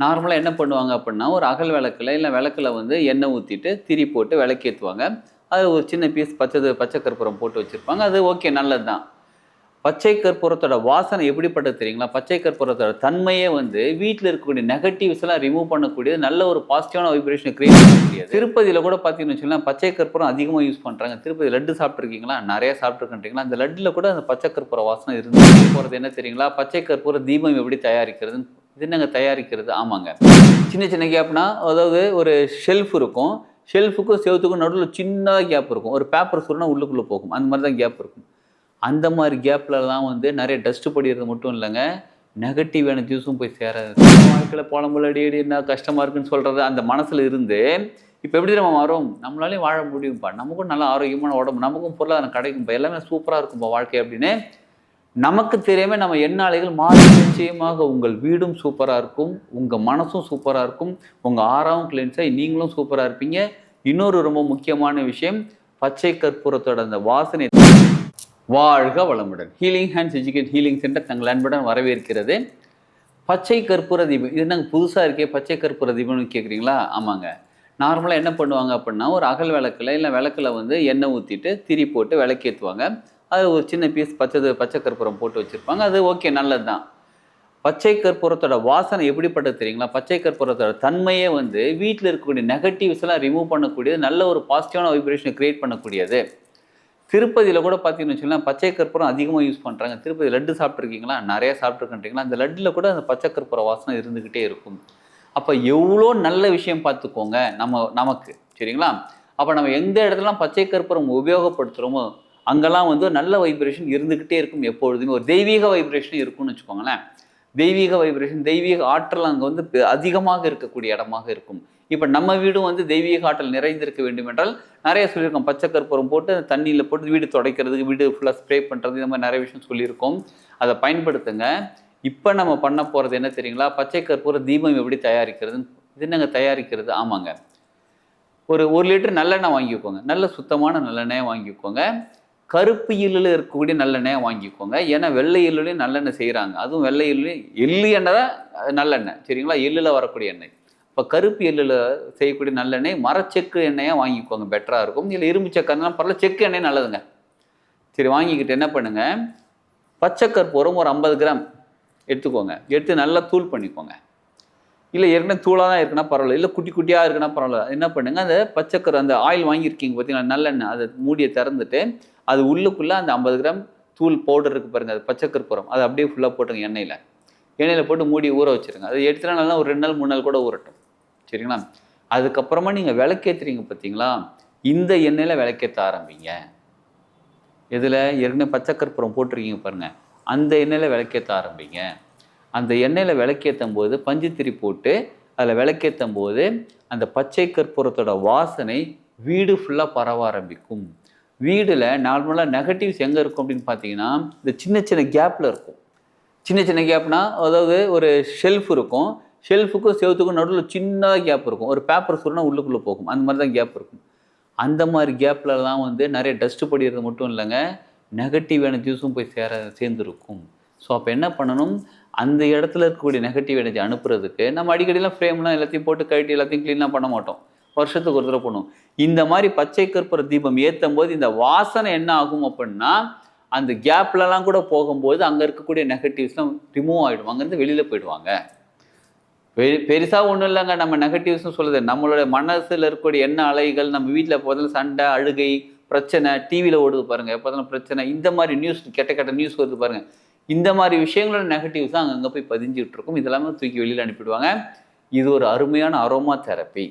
நார்மலாக என்ன பண்ணுவாங்க அப்படின்னா ஒரு அகல் விளக்கில் இல்லை விளக்கில் வந்து எண்ணெய் ஊற்றிட்டு திரி போட்டு விளக்கேற்றுவாங்க அது ஒரு சின்ன பீஸ் பச்சை பச்சை கற்பூரம் போட்டு வச்சுருப்பாங்க. அது ஓகே நல்லது தான் பச்சை கற்பூரத்தோட வாசனை எப்படிப்பட்டது தெரியுங்களா? பச்சை கற்பூரத்தோட தன்மையே வந்து வீட்டில் இருக்கக்கூடிய நெகட்டிவ்ஸ் எல்லாம் ரிமூவ் பண்ணக்கூடியது நல்ல ஒரு பாசிட்டிவான வைப்ரேஷன் கிரியேட் பண்ணக்கூடியது. திருப்பதியில் கூட பார்த்தீங்கன்னு வச்சுக்கோங்களேன் பச்சை கற்பூரம் அதிகமாக யூஸ் பண்ணுறாங்க திருப்பதி லட்டு சாப்பிட்ருக்கீங்களா நிறைய சாப்பிட்ருக்கீங்களா அந்த லட்டில் கூட அந்த பச்சை கற்பூர வாசனை இருந்து போகிறது என்ன தெரியுங்களா? பச்சை கற்பூர தீபம் எப்படி தயாரிக்கிறதுன்னு இது என்னங்க தயாரிக்கிறது? ஆமாங்க. சின்ன சின்ன கேப்னா அதாவது ஒரு ஷெல்ஃப் இருக்கும். ஷெல்ஃபுக்கும் செவத்துக்கும் நடுவில் சின்ன கேப் இருக்கும். ஒரு பேப்பர் சுருனா உள்ளுக்குள்ளே போகும். அந்த மாதிரி தான் கேப் இருக்கும். அந்த மாதிரி கேப்லலாம் வந்து நிறைய டஸ்ட் படிக்கிறது மட்டும் இல்லைங்க. நெகட்டிவ் எனர்ஜிஸும் போய் சேராது. வாழ்க்கையில் போலம்புல அடி அடி என்ன கஷ்டமாக இருக்குன்னு சொல்கிறது அந்த மனசில் இருந்து இப்போ எப்படி நம்ம மாறும்? நம்மளாலேயும் வாழ முடியும்ப்பா நமக்கும் நல்ல ஆரோக்கியமான உடம்பு நமக்கும் பொருளாதாரம் கிடைக்கும்ப்பா எல்லாமே சூப்பராக இருக்கும்ப்பா வாழ்க்கை அப்படின்னு நமக்கு தெரியாமல் நம்ம எண்ணாலைகள் மாறி நிச்சயமாக உங்கள் வீடும் சூப்பராக இருக்கும் உங்கள் மனசும் சூப்பராக இருக்கும் உங்கள் ஆறாவும் கிளீன்ஸாக நீங்களும் சூப்பராக இருப்பீங்க. இன்னொரு ரொம்ப முக்கியமான விஷயம் பச்சை கற்பூரத்தோட அந்த வாசனை வாழ்க வளமுடன். Healing hands educate healing centre தங்கள் அன்புடன் வரவேற்கிறது. பச்சை கற்பூர தீபம் இது நாங்கள் புதுசாக இருக்கே பச்சை கற்பூர தீபம்னு கேட்குறீங்களா ஆமாங்க. நார்மலாக என்ன பண்ணுவாங்க அப்படின்னா ஒரு அகல் விளக்கில் இல்லை விளக்கில் வந்து எண்ணெய் ஊற்றிட்டு திரி போட்டு விளக்கேற்றுவாங்க அது ஒரு சின்ன பீஸ் பச்சை பச்சை கற்பூரம் போட்டு வச்சுருப்பாங்க. அது ஓகே நல்லது தான் பச்சை கற்பூரத்தோட வாசனை எப்படிப்பட்டது தெரியுங்களா? பச்சை கற்பூரத்தோட தன்மையே வந்து வீட்டில் இருக்கக்கூடிய நெகட்டிவ்ஸ் எல்லாம் ரிமூவ் பண்ணக்கூடியது நல்ல ஒரு பாசிட்டிவான வைப்ரேஷனை க்ரியேட் பண்ணக்கூடியது. திருப்பதியில் கூட பார்த்தீங்கன்னு வச்சுக்கோங்களேன் பச்சை கற்பூரம் அதிகமாக யூஸ் பண்ணுறாங்க திருப்பதி லட்டு சாப்பிட்ருக்கீங்களா நிறைய சாப்பிட்ருக்கீங்களா அந்த லட்டில் கூட அந்த பச்சை கற்பூர வாசனை இருந்துக்கிட்டே இருக்கும். அப்போ எவ்வளோ நல்ல விஷயம் பார்த்துக்கோங்க நம்ம நமக்கு. சரிங்களா? அப்போ நம்ம எந்த இடத்துலலாம் பச்சை கற்பூரம் உபயோகப்படுத்துகிறோமோ அங்கெல்லாம் வந்து நல்ல வைப்ரேஷன் இருந்துக்கிட்டே இருக்கும் எப்பொழுதுமே. ஒரு தெய்வீக வைப்ரேஷன் இருக்கும்னு வச்சுக்கோங்களேன். தெய்வீக வைப்ரேஷன் தெய்வீக ஆற்றல் அங்கே வந்து அதிகமாக இருக்கக்கூடிய இடமாக இருக்கும். இப்போ நம்ம வீடும் வந்து தெய்வீக ஆற்றல் நிறைந்திருக்க வேண்டும் என்றால் நிறைய சொல்லியிருக்கோம். பச்சை கற்பூரம் போட்டு தண்ணியில் போட்டு வீடு துடைக்கிறதுக்கு வீடு ஃபுல்லாக ஸ்ப்ரே பண்ணுறது இந்த மாதிரி நிறைய விஷயம் சொல்லியிருக்கோம். அதை பயன்படுத்துங்க. இப்போ நம்ம பண்ண போகிறது என்ன தெரியுங்களா? பச்சை கற்பூர தீபம் எப்படி தயாரிக்கிறதுன்னு இது என்னங்க தயாரிக்கிறது? ஆமாங்க. ஒரு ஒரு லிட்டர் நல்லெண்ணெய் வாங்கிக்கோங்க. நல்ல சுத்தமான நல்லெண்ணெயை வாங்கிக்கோங்க. கருப்பு எள்ளில் இருக்கக்கூடிய நல்லெண்ணெயை வாங்கிக்கோங்க. ஏன்னா வெள்ளை எள்ளுலையும் நல்லெண்ணெய் செய்கிறாங்க அதுவும் வெள்ளை எள்ளுலையும் எள்ளு எண்ணெய் தான் நல்லெண்ணெய். சரிங்களா? எள்ளில் வரக்கூடிய எண்ணெய். இப்போ கருப்பு எள்ளில் செய்யக்கூடிய நல்லெண்ணெய் மரச்செக்கு எண்ணெயாக வாங்கிக்கோங்க. பெட்டராக இருக்கும். இல்லை இரும்பு சக்கரெலாம் பரவாயில்ல. செக்கு எண்ணெய் நல்லதுங்க. சரி வாங்கிக்கிட்டு என்ன பண்ணுங்க? பச்சை கற்பூரம் ஒரு ஐம்பது கிராம் எடுத்துக்கோங்க. எடுத்து நல்லா தூள் பண்ணிக்கோங்க. இல்லை ஏற்கனவே தூளாக தான் இருக்குன்னா பரவாயில்ல. இல்லை குட்டி குட்டியாக இருக்குன்னா பரவாயில்ல. என்ன பண்ணுங்கள் அந்த பச்சைக்கரு அந்த ஆயில் வாங்கியிருக்கீங்க பார்த்தீங்களா நல்லெண்ணெய். அதை மூடியை திறந்துட்டு அது உள்ளுக்குள்ளே அந்த ஐம்பது கிராம் தூள் பவுடர் இருக்குது பாருங்கள் அது பச்சை கற்பூரம். அதை அப்படியே ஃபுல்லாக போட்டுங்க எண்ணெயில். எண்ணெயில் போட்டு மூடி ஊற வச்சிருங்க. அது எடுத்துனா நல்லா ஒரு ரெண்டு நாள் மூணு நாள் கூட ஊறட்டும். சரிங்களா? அதுக்கப்புறமா நீங்கள் விளக்கேத்துறீங்க பார்த்தீங்களா இந்த எண்ணெயில் விளக்கேற்ற ஆரம்பிங்க. இதில் ஏற்கனவே பச்சை கற்பூரம் போட்டிருக்கீங்க பாருங்கள் அந்த எண்ணெயில் விளக்கேற்ற ஆரம்பிங்க. அந்த எண்ணெயில் விளக்கேற்றும் போது பஞ்சுத்திரி போட்டு அதில் விளக்கேற்றும் போது அந்த பச்சை கற்பூரத்தோட வாசனை வீடு ஃபுல்லாக பரவ ஆரம்பிக்கும். வீடில் நார்மலாக நெகட்டிவ்ஸ் எங்கே இருக்கும் அப்படின்னு பார்த்தீங்கன்னா இந்த சின்ன சின்ன கேப்பில் இருக்கும். சின்ன சின்ன கேப்னா அதாவது ஒரு ஷெல்ஃப் இருக்கும். ஷெல்ஃபுக்கும் செவத்துக்கும் நடுவில் சின்ன கேப் இருக்கும். ஒரு பேப்பர் சுருனா உள்ளுக்குள்ளே போகும். அந்த மாதிரி தான் கேப் இருக்கும். அந்த மாதிரி கேப்லலாம் வந்து நிறைய டஸ்ட்டு படிக்கிறது மட்டும் இல்லைங்க. நெகட்டிவ் எனர்ஜிஸும் போய் சேர சேர்ந்துருக்கும். ஸோ அப்போ என்ன பண்ணணும்? அந்த இடத்துல இருக்கக்கூடிய நெகட்டிவ் எனர்ஜி அனுப்புறதுக்கு நம்ம அடிக்கடிலாம் ஃப்ரேம்லாம் எல்லாத்தையும் போட்டு கழட்டி எல்லாத்தையும் க்ளீனாக பண்ண மாட்டோம். வருஷத்துக்கு ஒரு தடவை பண்ணுவோம் இந்த மாதிரி பச்சை கற்பூர தீபம் ஏற்றும் போது இந்த வாசனை என்ன ஆகும் அப்படின்னா அந்த கேப்லலாம் கூட போகும்போது அங்கே இருக்கக்கூடிய நெகட்டிவ்ஸ்லாம் ரிமூவ் ஆகிடும் அங்கேருந்து வெளியில் போயிடுவாங்க. பெருசாக ஒன்றும் இல்லைங்க. நம்ம நெகட்டிவ்ஸ்னு சொல்லுது நம்மளோட மனசில் இருக்கக்கூடிய எண்ண அலைகள் நம்ம வீட்டில் போதில் சண்டை அழுகை பிரச்சனை டிவியில் ஓடுது பாருங்கள் எப்போ பிரச்சனை. இந்த மாதிரி நியூஸ் கெட்ட கெட்ட நியூஸ் வருது பாருங்கள் இந்த மாதிரி விஷயங்களோட நெகட்டிவ்ஸ் தான் அங்கங்கே போய் பதிஞ்சுட்டு இருக்கும். இதெல்லாமே தூக்கி வெளியில் அனுப்பிடுவாங்க. இது ஒரு அருமையான அரோமா தெரப்பி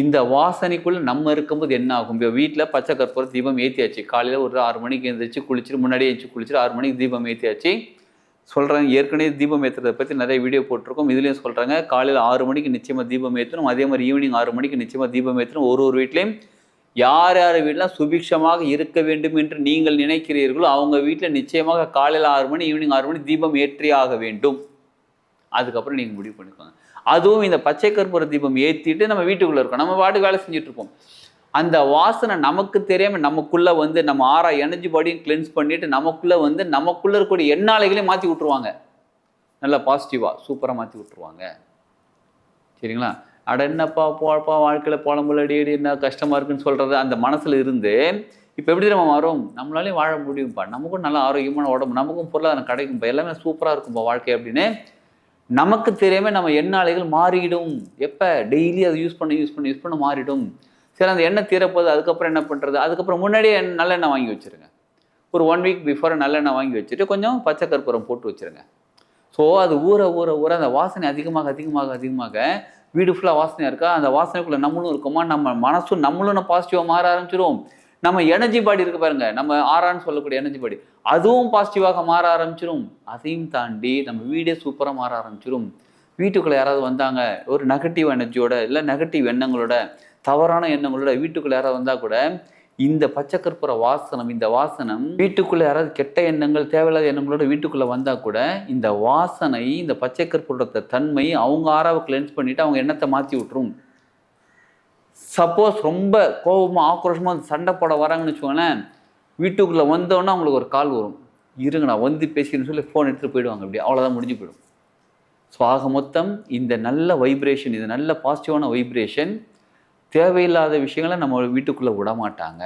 இந்த வாசனைக்குள்ள நம்ம இருக்கும்போது என்ன ஆகும் இப்போ வீட்டில் பச்சை கற்பூரம் தீபம் ஏற்றியாச்சு காலையில் ஒரு ஆறு மணிக்கு எழுந்திரிச்சு குளிச்சுட்டு முன்னாடியே எழுந்துச்சு குளிச்சுட்டு ஆறு மணிக்கு தீபம் ஏற்றியாச்சு சொல்கிறாங்க ஏற்கனவே தீபம் ஏற்றுறதை பற்றி நிறைய வீடியோ போட்டிருக்கோம். இதுலேயும் சொல்கிறாங்க காலையில் ஆறு மணிக்கு நிச்சயமாக தீபம் ஏற்றணும் அதே மாதிரி ஈவினிங் ஆறு மணிக்கு நிச்சயமாக தீபம் ஏற்றணும் ஒரு ஒரு வீட்லேயும் யார் யார் வீட்டில் சுபிக்ஷமாக இருக்க வேண்டும் என்று நீங்கள் நினைக்கிறீர்களோ அவங்க வீட்டில் நிச்சயமாக காலையில் ஆறு மணி ஈவினிங் ஆறு மணி தீபம் ஏற்றி ஆக வேண்டும். அதுக்கப்புறம் நீங்கள் முடிவு பண்ணிக்கோங்க. அதுவும் இந்த பச்சை கற்பூர தீபம் ஏற்றிட்டு நம்ம வீட்டுக்குள்ளே இருக்கோம். நம்ம பாட்டுக்கு வேலை செஞ்சுட்டு இருப்போம் அந்த வாசனை நமக்கு தெரியாமல் நமக்குள்ளே வந்து நம்ம ஆறா எனர்ஜி பாடியும் கிளென்ஸ் பண்ணிட்டு நமக்குள்ளே வந்து நமக்குள்ளே இருக்கக்கூடிய எண்ணாலைகளையும் மாற்றி விட்டுருவாங்க. நல்லா பாசிட்டிவாக சூப்பராக மாற்றி விட்டுருவாங்க. சரிங்களா? அட என்னப்பா போப்பா வாழ்க்கையில் போலம்புல அடி அடி என்ன கஷ்டமாக இருக்குன்னு சொல்கிறது அந்த மனசில் இருந்து இப்போ எப்படி நம்ம வரும் நம்மளாலையும் வாழ முடியும்ப்பா நமக்கும் நல்ல ஆரோக்கியமான உடம்பு நமக்கும் பொருளாதாரம் கிடைக்கும்ப்பா எல்லாமே சூப்பராக இருக்கும்ப்பா வாழ்க்கை அப்படின்னு நமக்கு தெரியாமல் நம்ம எண்ணாலைகள் மாறிடும். எப்போ? டெய்லி அதை யூஸ் பண்ண யூஸ் பண்ண யூஸ் பண்ண மாறிடும். சரி அந்த எண்ணெய் தீரப்போகுது அதுக்கப்புறம் என்ன பண்ணுறது அதுக்கப்புறம் முன்னாடியே நல்லெண்ணெய் வாங்கி வச்சுருங்க. ஒரு ஒன் வீக் பிஃபோர் நல்லெண்ணெய் வாங்கி வச்சுட்டு கொஞ்சம் பச்சை கற்பூரம் போட்டு வச்சுருங்க. ஸோ அது ஊற ஊற ஊற அந்த வாசனை அதிகமாக அதிகமாக அதிகமாக வீடு ஃபுல்லாக வாசனையாக இருக்கா? அந்த வாசனைக்குள்ளே நம்மளும் இருக்கோமா? நம்ம மனசும் நம்மளும் பாசிட்டிவாக மாற ஆரம்பிச்சிடும் நம்ம எனர்ஜி பாடி இருக்கு பாருங்க. நம்ம ஆறான்னு சொல்லக்கூடிய எனர்ஜி பாடி அதுவும் பாசிட்டிவாக மாற ஆரம்பிச்சிடும் அதையும் தாண்டி நம்ம வீடே சூப்பராக மாற ஆரம்பிச்சிடும் வீட்டுக்குள்ளே யாராவது வந்தாங்க ஒரு நெகட்டிவ் எனர்ஜியோட இல்லை நெகட்டிவ் எண்ணங்களோட தவறான எண்ணங்களோட வீட்டுக்குள்ளே யாராவது வந்தால் கூட இந்த பச்சை கற்பூர வாசனம் இந்த வாசனம் வீட்டுக்குள்ளே யாராவது கெட்ட எண்ணங்கள் தேவையில்லாத எண்ணங்களோட வீட்டுக்குள்ளே வந்தால் கூட இந்த வாசனை இந்த பச்சை கற்பூரத்த தன்மை அவங்க ஆறாவை கிளென்ஸ் பண்ணிவிட்டு அவங்க எண்ணத்தை மாற்றி விட்டுரும். சப்போஸ் ரொம்ப கோபமாக ஆக்ரோஷமாக சண்டை போட வராங்கன்னு வச்சுக்கோங்களேன் வீட்டுக்குள்ளே வந்தோன்னே அவங்களுக்கு ஒரு கால் வரும். இருங்க நான் வந்து பேசிக்கணும்னு சொல்லி ஃபோன் எடுத்துகிட்டு போயிடுவாங்க அப்படி அவ்வளோதான் முடிஞ்சு போயிடும். ஸோ ஆக மொத்தம் இந்த நல்ல வைப்ரேஷன் இது நல்ல பாசிட்டிவான வைப்ரேஷன் தேவையில்லாத விஷயங்களை நம்ம வீட்டுக்குள்ளே விட மாட்டாங்க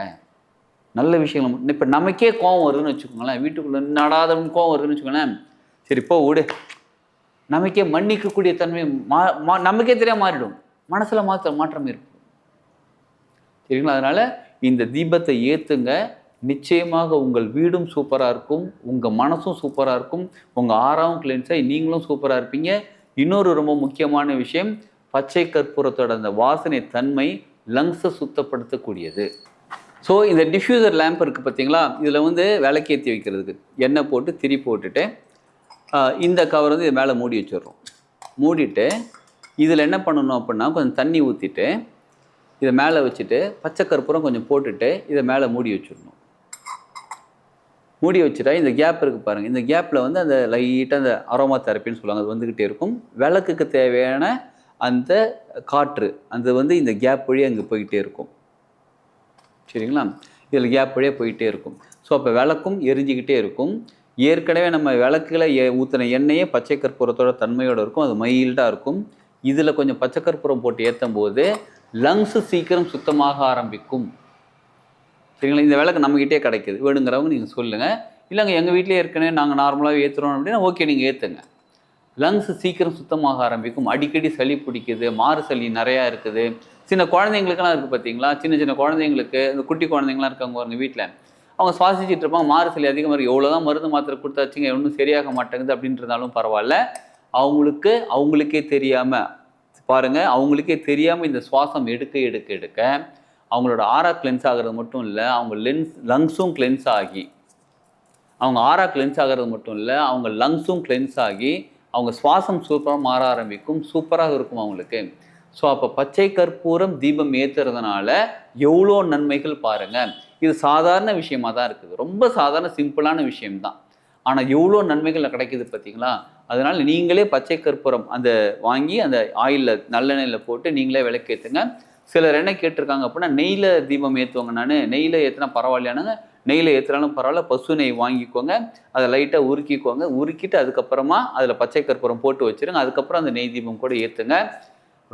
நல்ல விஷயங்கள் இப்போ நமக்கே கோவம் வருதுன்னு வச்சுக்கோங்களேன் வீட்டுக்குள்ளே நடாதவன் கோவம் வருதுன்னு வச்சுக்கோங்களேன் சரி இப்போ விடு. நமக்கே மன்னிக்கக்கூடிய தன்மை மா மா நமக்கே தெரியாம மாறிடும். மனசில் மாற்ற மாற்றம் இருக்கும் சரிங்களா? அதனால் இந்த தீபத்தை ஏற்றுங்க நிச்சயமாக உங்கள் வீடும் சூப்பராக இருக்கும். உங்கள் மனசும் சூப்பராக இருக்கும். உங்கள் ஆறாவும் கிளென்ஸாக நீங்களும் சூப்பராக இருப்பீங்க. இன்னொரு ரொம்ப முக்கியமான விஷயம் பச்சை கற்பூரத்தோட அந்த வாசனை தன்மை லங்ஸை சுத்தப்படுத்தக்கூடியது. ஸோ இந்த டிஃப்யூசர் லேம்ப் இருக்குது பார்த்தீங்களா இதில் வந்து விளக்கேற்றி வைக்கிறதுக்கு எண்ணெய் போட்டு திரி போட்டுட்டு இந்த கவர் வந்து இது மேலே மூடி வச்சிடுறோம். மூடிட்டு இதில் என்ன பண்ணணும் அப்படின்னா கொஞ்சம் தண்ணி ஊற்றிட்டு இதை மேலே வச்சுட்டு பச்சை கற்பூரம் கொஞ்சம் போட்டுட்டு இதை மேலே மூடி வச்சிடணும். மூடி வச்சுட்டா இந்த கேப் இருக்குது பாருங்கள் இந்த கேப்பில் வந்து அந்த லைட்டாக அந்த அரோமா தெரப்பின்னு சொல்லுவாங்க. அது வந்துக்கிட்டே இருக்கும். விளக்குக்கு தேவையான அந்த காற்று அது வந்து இந்த கேப் வழியாக அங்கே போய்கிட்டே இருக்கும். சரிங்களா? இதில் கேப் வழியாக போயிட்டே இருக்கும். ஸோ அப்போ விளக்கும் எரிஞ்சிக்கிட்டே இருக்கும். ஏற்கனவே நம்ம விளக்குல ஏ ஊற்றின எண்ணெயே பச்சை கற்பூரத்தோட தன்மையோடு இருக்கும். அது மைல்டாக இருக்கும். இதில் கொஞ்சம் பச்சை கற்பூரம் போட்டு ஏற்றும் போது லங்ஸு சீக்கிரம் சுத்தமாக ஆரம்பிக்கும். சரிங்களா? இந்த விளக்கு நம்மகிட்டே கிடைக்குது. வேணுங்கிறவங்க நீங்கள் சொல்லுங்கள் இல்லைங்க எங்கள் வீட்டிலே ஏற்கனவே நாங்கள் நார்மலாக ஏற்றுறோம் அப்படின்னா ஓகே நீங்கள் ஏற்றுங்க லங்ஸ் சீக்கிரம் சுத்தமாக ஆரம்பிக்கும். அடிக்கடி சளி பிடிக்குது மாறு சளி நிறையா இருக்குது. சின்ன குழந்தைங்களுக்கெல்லாம் இருக்குது பார்த்தீங்களா சின்ன சின்ன குழந்தைங்களுக்கு இந்த குட்டி குழந்தைங்களாம் இருக்காங்க அவங்க வீட்டில் அவங்க சுவாசிச்சுட்டு இருப்பாங்க. மாறு சளி அதிகமாக இருக்குது எவ்வளோ தான் மருந்து மாத்திரை கொடுத்தாச்சுங்க ஒன்றும் சரியாக மாட்டேங்குது அப்படின்றதாலும் பரவாயில்ல. அவங்களுக்கு அவங்களுக்கே தெரியாமல் பாருங்கள் அவங்களுக்கே தெரியாமல் இந்த சுவாசம் எடுக்க எடுக்க எடுக்க அவங்களோட ஆரா கிளென்ஸ் ஆகிறது மட்டும் இல்லை அவங்க லென்ஸ் லங்ஸும் கிளென்ஸ் ஆகி அவங்க ஆரா கிளென்ஸ் ஆகிறது மட்டும் இல்லை அவங்க லங்ஸும் கிளென்ஸ் ஆகி அவங்க சுவாசம் சூப்பராக மாற ஆரம்பிக்கும் சூப்பராக இருக்கும் அவங்களுக்கு. ஸோ அப்போ பச்சை கற்பூரம் தீபம் ஏற்றுறதுனால எவ்வளோ நன்மைகள் பாருங்க. இது சாதாரண விஷயமாக தான் இருக்குது. ரொம்ப சாதாரண சிம்பிளான விஷயம்தான். ஆனால் எவ்வளோ நன்மைகள் கிடைக்கிது பார்த்தீங்களா? அதனால் நீங்களே பச்சை கற்பூரம் அந்த வாங்கி அந்த ஆயிலில் நல்லெண்ணெயில் போட்டு நீங்களே விளக்கேற்றுங்க சிலர் என்ன கேட்டிருக்காங்க அப்படின்னா நெய்யில் தீபம் ஏற்றுவாங்க நான். நெய்யில் ஏற்றினா பரவாயில்லையானுங்க நெய்யில் ஏற்றுனாலும் பரவாயில்ல பசு நெய் வாங்கிக்கோங்க. அதை லைட்டாக உருக்கிக்கோங்க. உருக்கிட்டு அதுக்கப்புறமா அதில் பச்சை கற்பூரம் போட்டு வச்சிருங்க. அதுக்கப்புறம் அந்த நெய் தீபம் கூட ஏற்றுங்க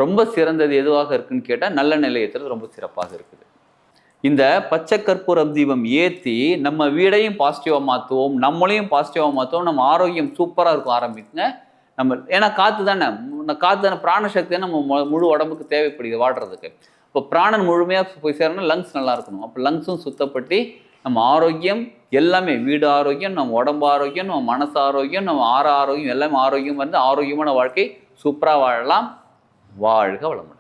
ரொம்ப சிறந்தது எதுவாக இருக்குன்னு கேட்டால் நல்ல நிலை ஏற்றுறது ரொம்ப சிறப்பாக இருக்குது. இந்த பச்சை கற்பூரம் தீபம் ஏற்றி நம்ம வீடையும் பாசிட்டிவாக மாற்றுவோம் நம்மளையும் பாசிட்டிவாக மாற்றுவோம் நம்ம ஆரோக்கியம் சூப்பராக இருக்கும் ஆரம்பிக்குங்க. நம்ம ஏன்னா காற்று தானே காற்று தானே பிராணசக்தி நம்ம மு- முழு உடம்புக்கு தேவைப்படுது வாடுறதுக்கு இப்போ பிராணன் முழுமையாக போய் சேரணும் லங்ஸ் நல்லா இருக்கணும். அப்போ லங்ஸும் சுத்தப்பட்டு நம்ம ஆரோக்கியம் எல்லாமே வீடு ஆரோக்கியம் நம்ம உடம்பு ஆரோக்கியம் நம்ம மனசு ஆரோக்கியம் நம்ம ஆற ஆரோக்கியம் எல்லாமே ஆரோக்கியம் வந்து ஆரோக்கியமான வாழ்க்கை சூப்பராக வாழலாம். வாழ்க வளமுடன்.